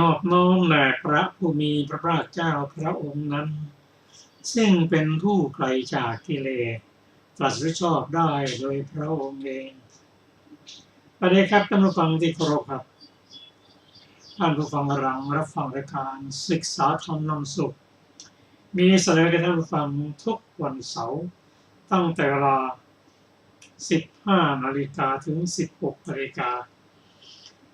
นอบน้อมแด่พระผู้มีพระภาคเจ้าพระองค์นั้น ซึ่งเป็นผู้ไกลจากกิเลสตรัสรู้ชอบได้โดยพระองค์เองประเด็นครับท่านผู้ฟังที่เคารพครับ ท่านผู้ฟังกำลังรับฟังรายการศึกษาธรรมนำสุข มีเสนอแก่ท่านผู้ฟังทุกวันเสาร์ตั้งแต่เวลา 15 นาฬิกาถึง 16 นาฬิกา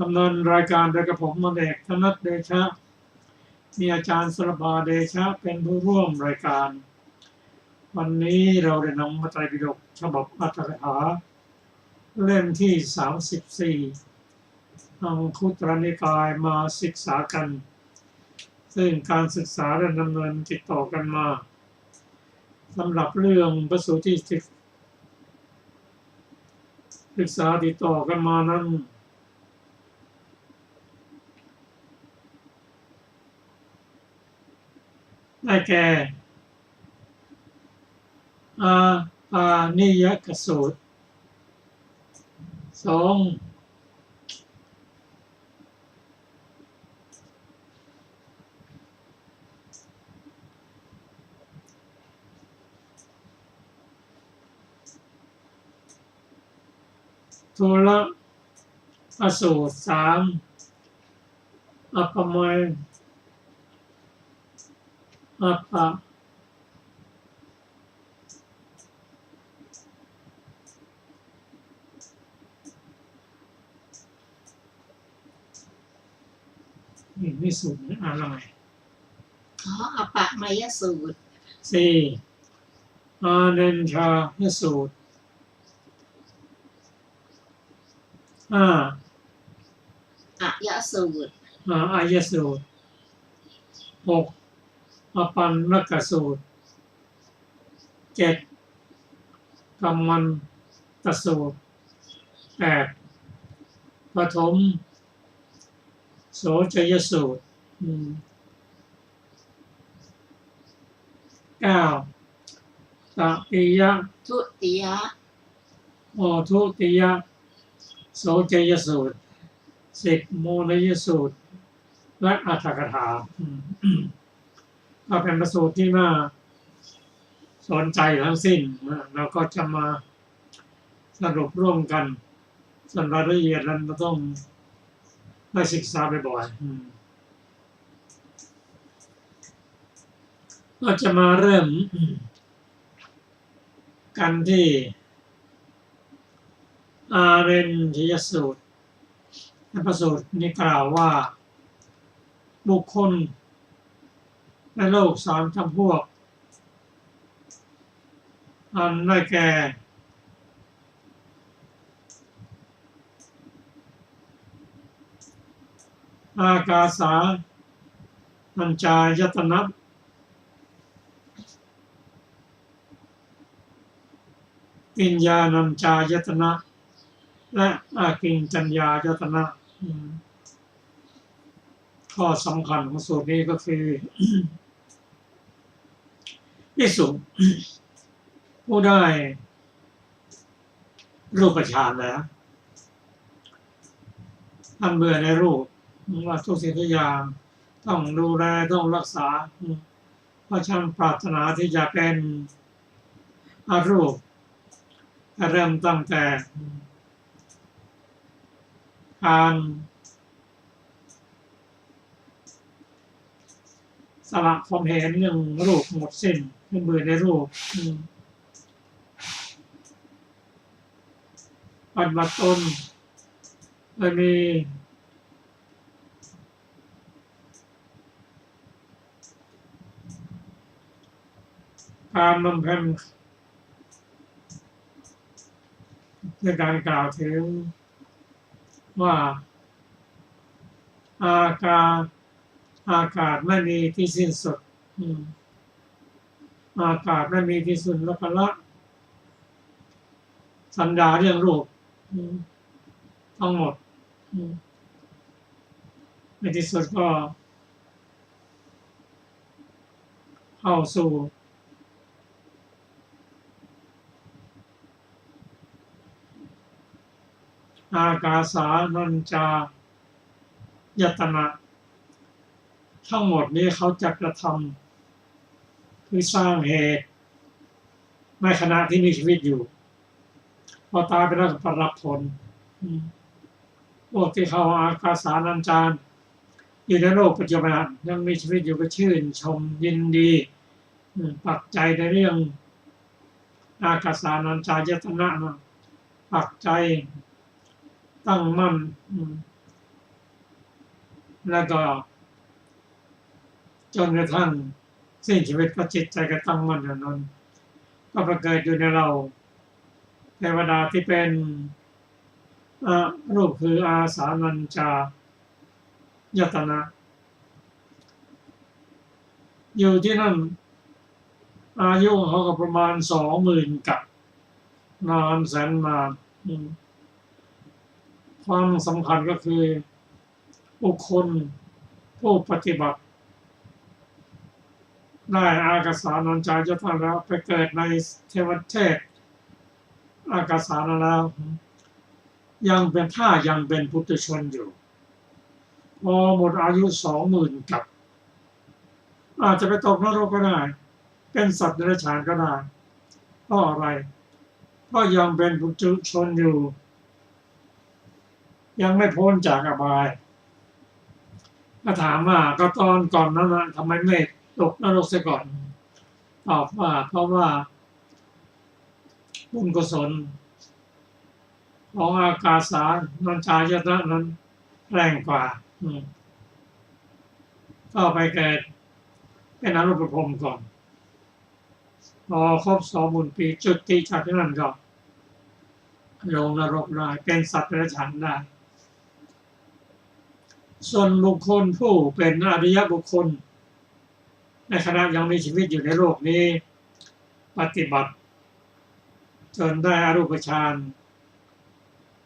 ดำเนินรายการโดยกระผมมาเด็กธนัทเดชะ มีอาจารย์สรบาเดชะเป็นผู้ร่วมรายการ วันนี้เราได้นำมาไตรปิฎกฉบับอัตถกถาเล่มที่ 34อังคุตรนิกายมาศึกษากัน ซึ่งการศึกษาได้ดำเนินติดต่อกันมาสำหรับเรื่องพระสูตรที่ศึกษาติดต่อกันมานั้น ได้แก่อาปานิยกสูตรสองทุละอสูตรสามอัปปมย อัปปะนี่ไม่สูตรอ่านหน่อยอ๋ออปะมายสูตรสี่อาเนนชายสูตรห้าอะยะสูตรอาอายสูตรหก อปันนกสูตรเจ็ดกำมันตสูตรแปดปฐมโสจยสูตรอืมเก้าตติยะทุติยะโอทุติยะโสจยสูตรสิบโมนยสูตร และอัตถกถาอืม ก็เป็นประสูตรที่น่าสนใจทั้งสิ้นเราก็จะมาสรุปร่วมกันส่วนรายละเอียดนั้นเราต้องได้ศึกษาบ่อยๆอืมก็จะมาเริ่มกันที่อาเรนชยสูตรในประสูตรนี้กล่าวว่าบุคคล ในโลกสามจำพวก อันได้แก่ อากาสามัญจายตนะกิญญาณัญจายตนะ และอากิงจัญญายตนะข้อสำคัญของสูตรนี้ก็คือ ที่สุดผู้ได้รูปฌานแล้วท่านเบื่อในรูปว่าทุกสิ่งทุกอย่างต้องดูแลต้องรักษา เพราะฉันปรารถนาที่จะเป็นอารูป เริ่มตั้งแต่การ สละความเห็นเรื่องรูปหมดสิ้นเบื่อในรูปอืมปฏิบัติตนเลยมีการบำเพ็ญในการกล่าวถึงว่าอากาศ อากาศไม่มีที่สิ้นสุดอืมอากาศไม่มีที่สุดแล้วก็ละสัญญาเรื่องรูปอืมทั้งหมดอืมในที่สุดก็ เข้าสู่อากาสานัญจายตนะ ทั้งหมดนี้เขาจะกระทำคือสร้างเหตุในขณะที่มีชีวิตอยู่ พอตายไปแล้วก็ปรับผลพวกที่เขาอากาสานัญจารอยู่ในโลกปัจจุบันยังมีชีวิตอยู่ก็ชื่น ชมยินดีปักใจในเรื่อง อากาสานัญจายตนะนะปักใจตั้งมั่นแล้วก็ จนกระทั่งสิ้นชีวิตก็จิตใจก็ตั้งมั่นอย่างนั้นก็ประเกิดอยู่ในเราเทวดาที่เป็นรูปคืออาสานัญจายตนะ อยู่ที่นั่น อายุของเขาก็ประมาณสองหมื่นกับนานแสนนานความสำคัญก็คือบุคคลผู้ปฏิบัติ ได้อากาสานัญจายตนะแล้วไปเกิดในเทวเทพอากาสารแล้ว ยังเป็นถ้ายังเป็นพุทธชนอยู่ พอหมดอายุสองหมื่นกับ อาจจะไปตกนรกก็ได้ เป็นสัตว์เดรัจฉานก็ได้เพราะอะไรเพราะยังเป็นพุทธชนอยู่ ยังไม่พ้นจากอบายก็ถามว่าก็ตอนก่อนนั้นนะทำไมไม่ต ตกนรกเสียก่อน ตอบว่าเพราะว่า บุญกุศลของอากาสานัญจายตนะนั้นแรงกว่า ก็ไปเกิดเป็นอรูปภพก่อน พอครบสองหมื่นปีจุดติจากที่นั่นก็ลงนรกได้เป็นสัตว์เดรัจฉานได้ ส่วนบุคคลผู้เป็นอริยบุคคล ในขณะยังมีชีวิตอยู่ในโลกนี้ ปฏิบัติ จนได้อารูปฌาน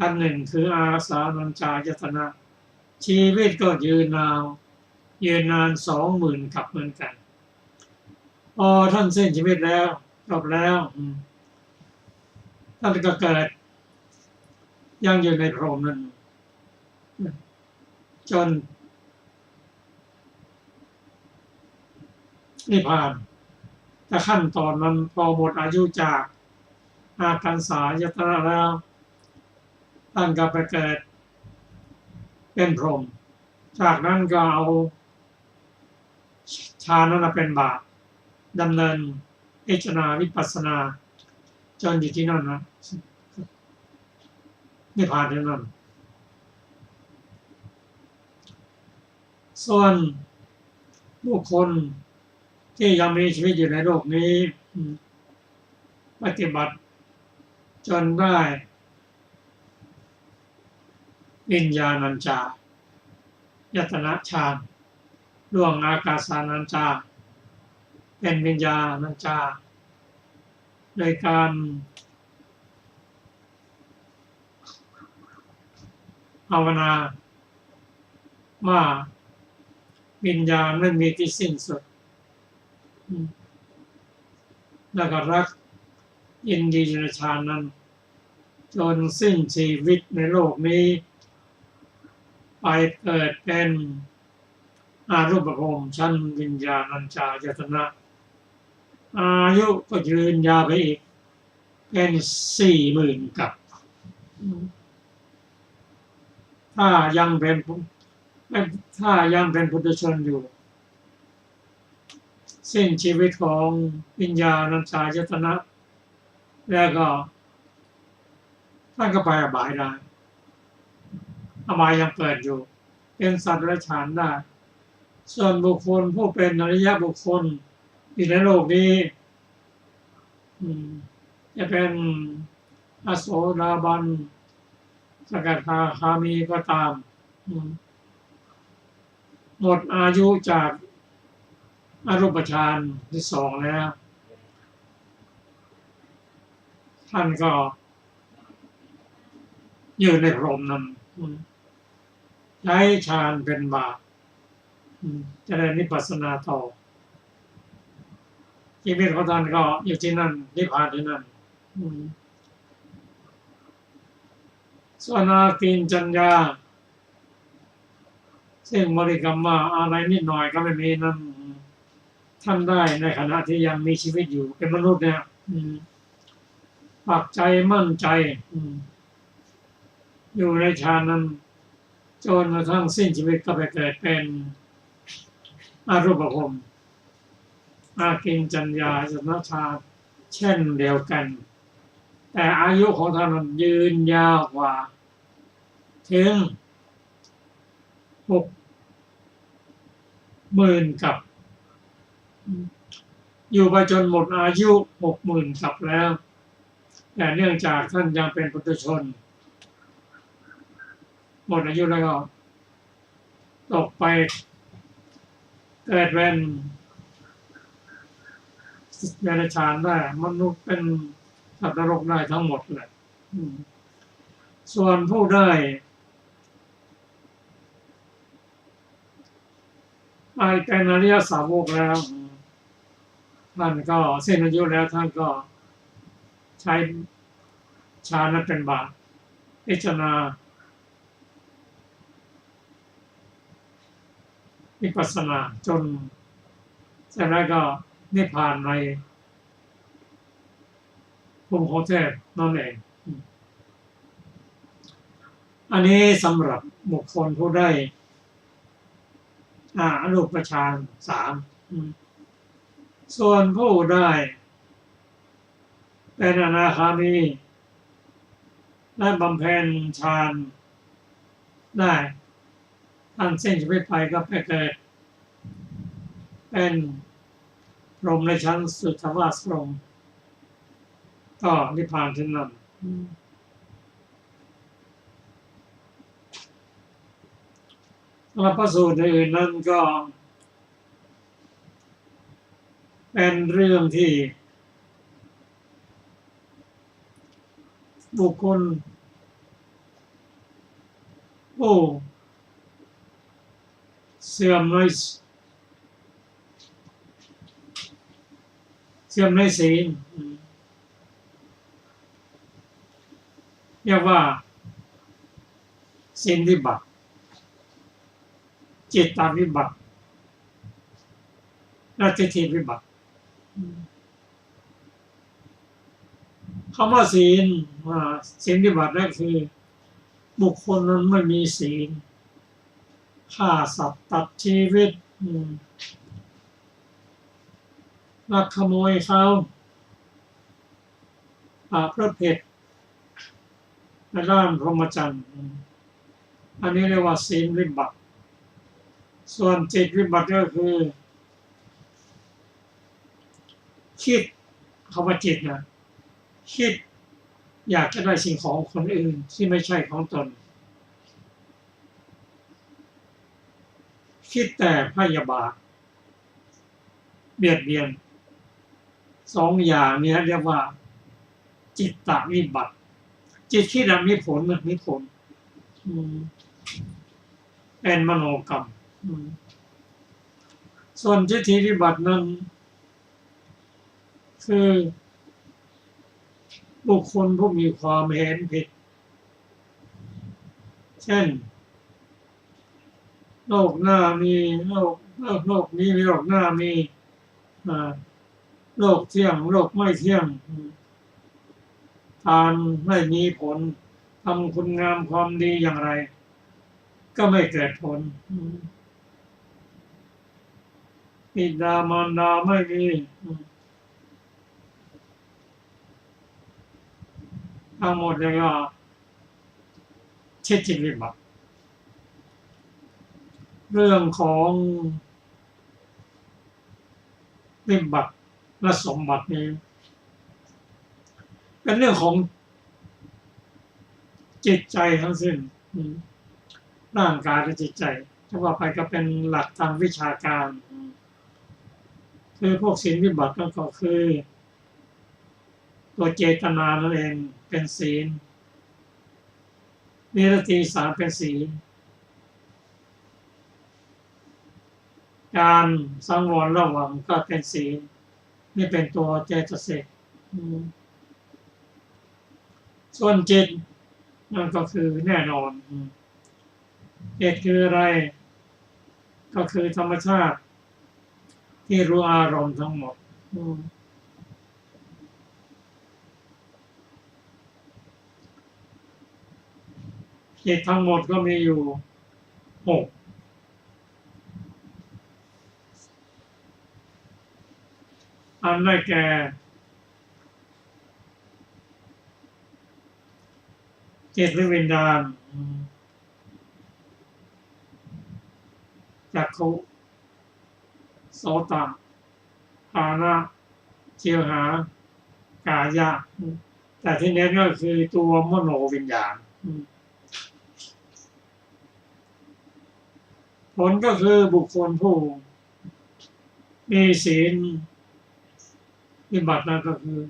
อันหนึ่งคืออาสานัญจายตนะ ชีวิตก็ยืนนาวยืนนานสองหมื่นกับเหมือนกันพอท่านสิ้นชีวิตแล้วจบแล้วท่านก็เกิด ยังอยู่ในพรหมนั้นจน นิพพานแต่ขั้นตอนนั้นพอหมดอายุจากอาการสายตนะแล้วท่านก็ไปเกิดเป็นพรหมจากนั้นก็เอาฌานนั้นเป็นบาตดำเนินพิจารณาวิปัสสนาจนอยู่ที่นั่นนะนิพพานที่นั่นส่วนบุคคล ที่ยังมีชีวิตอยู่ในโลกนี้ปฏิบัติ จนได้วิญญาณัญจายตนะฌานล่วงอากาสานัญจา เป็นวิญญาณัญจาโดยการภาวนาว่าวิญญาณไม่มีที่สิ้นสุด แล้วก็รักยินดีในฌานนั้น จนสิ้นชีวิตในโลกนี้ ไปเกิดเป็นอารูปภพชั้นวิญญาณัญจายตนะ อายุก็ยืนยาวไปอีก เป็นสี่หมื่นกับ ถ้ายังเป็นผมถ้ายังเป็นพุทธชนอยู่ สิ้นชีวิตของวิญญาณัญจายตนะ แล้วก็ท่านก็ไปอบายได้อบายยังเปิดอยู่ เป็นสัตว์และฉานได้ ส่วนบุคคลผู้เป็นอริยบุคคลอยู่ในโลกนี้จะเป็นอโศดาบัน สกัดคาคามีก็ตาม หมดอายุจาก อรูปฌานที่สองแล้ว ท่านก็อยู่ในพรมนั้นใช้ฌานเป็นบาตจะได้นิพพานาต่อชีวิตของท่านก็อยู่ที่นั่นนิพพานที่นั่นส่วนอากินจัญญาซึ่งบริกรรมมาอะไรนิดหน่อยก็ไม่มีนั่น ท่านได้ในขณะที่ยังมีชีวิตอยู่เป็นมนุษย์เนี่ยอืมปักใจมั่นใจอืมอยู่ในฌานนั้นจนกระทั่งสิ้นชีวิตก็ไปเกิดเป็นอารูปภพอากินจัญญาสนชาติเช่นเดียวกัน แต่อายุของท่านนั้นยืนยาวกว่า ถึงหกหมื่นกับ อยู่ไปจนหมดอายุหกหมื่นกับแล้ว แต่เนื่องจากท่านยังเป็นปุถุชน หมดอายุแล้วก็ตกไปเกิดเป็นเดรัจฉานได้มนุษย์เป็นสัตว์นรกได้ทั้งหมดเลยส่วนผู้ได้ไปเป็นอริยสาวกแล้ว มท่านก็เส้นอายุแล้วท่านก็ใช้ฌานนั้นเป็นบาตรพิจารณาวิปัสสนาจนเสร็จแล้วก็นิพพานในภูมิโคเทพนั่นเอง อันนี้สำหรับบุคคลผู้ได้อ่ารูปฌานสามอืม ส่วนผู้ได้เป็นอนาคามีและบำเพ็ญฌานได้ท่านสิ้นชีวิตไปก็ไปเกิด เป็นพรหมในชั้นสุทธวาสพรหมก็นิพพานที่นั่นอืมสำหรับพระสูตรอื่นนั้นก็ เป็นเรื่องที่ บุคคลผู้เสื่อมในเสื่อมในศีลเรียกว่าศีลวิบัติจิตตาวิบัติและทิฏฐิวิบัติ คำว่าศีลว่าศีลวิบัตินั่นคือ บุคคลนั้นไม่มีศีลฆ่าสัตว์ตัดชีวิตอืมลักขโมยเขาปราประเภทในด้านพรหมจรรย์ อันนี้เรียกว่าศีลวิบัติ ส่วนจิตวิบัติก็คือ คิดคำว่าจิตนะคิดอยากจะได้สิ่งของคนอื่นที่ไม่ใช่ของตน คิดแต่พยาบาทเบียดเบียนสองอย่างนี้เรียกว่า จิตตาวิบัติ จิตคิดมีผลนมีผลเป็นมโนกรรมส่วนจิตติวิบัตินั้น คือบุคคลผู้มีความเห็นผิด เช่น โลกหน้ามีโลกโลกโลกนี้มีโลกหน้ามีโลกเที่ยง โลกไม่เที่ยงทานไม่มีผลทำคุณงามความดีอย่างไร ก็ไม่เกิดผลอิดามารดาไม่มี อืมทั้งหมดเลยก็เชติวิบัติเรื่องของวิบัติและสมบัตินี้ เป็นเรื่องของจิตใจทั้งสิ้นร่างกายและจิตใจถ้าว่าไปก็เป็นหลักทางวิชาการ คือพวกศีลวิบัติก็คือ ตัวเจตนานั่นเองเป็นศีลนิรติสามเป็นศีลการสังวรระหวังก็เป็นศีลนี่เป็นตัวเจตสิกส่วนจิตนั่นก็คือแน่นอนอืมจิตคืออะไร ก็คือธรรมชาติที่รู้อารมณ์ทั้งหมด อืม จิตทั้งหมดก็มีอยู่หกอันได้แก่จิตหรือวิญญาณจักขุโสตะภานะเจียวหากายะแต่ที่เน้นก็คือตัวมโนวิญญาณอืม ผลก็คือบุคคลผู้มีศีลวิบัตินั่นก็คือ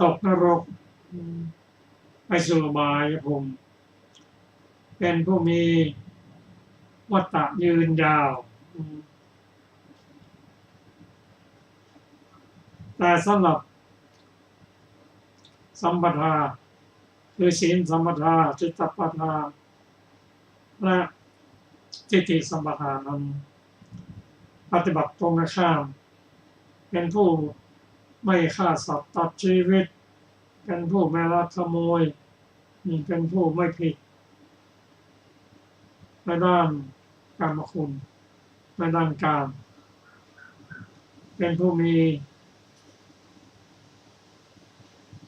ตกนรกไปสู่บายภูมิเป็นผู้มีวัตตะยืนยาว แต่สำหรับสัมปทาคือศีลสัมปทาจิตตปทาและ จิตติสัมปทานั้นปฏิบัติตรงข้าม เป็นผู้ไม่ฆ่าสัตว์ตัดชีวิต เป็นผู้ไม่ลักขโมยอืมเป็นผู้ไม่ผิดในด้านการมคุณในด้านการ เป็นผู้มี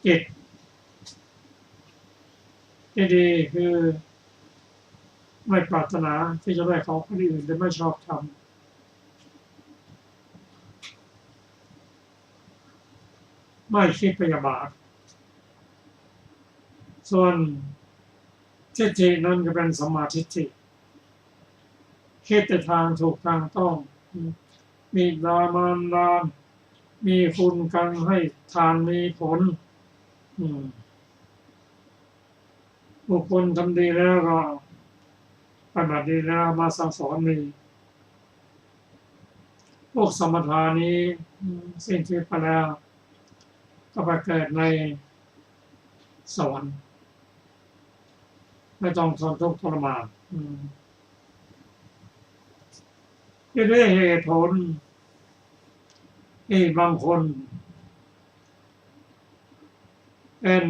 จิตที่ดีคือ ไม่ปรารถนาที่จะได้ของคนอื่นหรือไม่ชอบทำไม่คิดพยาบาท ส่วนทิฏฐินั้นก็เป็นสมาทิฏฐิคิดแต่ทางถูกทางต้อง มีดามานดามมีคุณกันให้ทานมีผลอืมบุคคลทำดีแล้วก็ ปฏิบัติดีแล้วมาสั่งสอนมีพวกสมถานี้สิ้นชีวิตไปแล้วก็ไปเกิดในสวรรค์ไม่ต้องทนทุกข์ทรมานที่ด้วยเหตุผลที่บางคน เป็น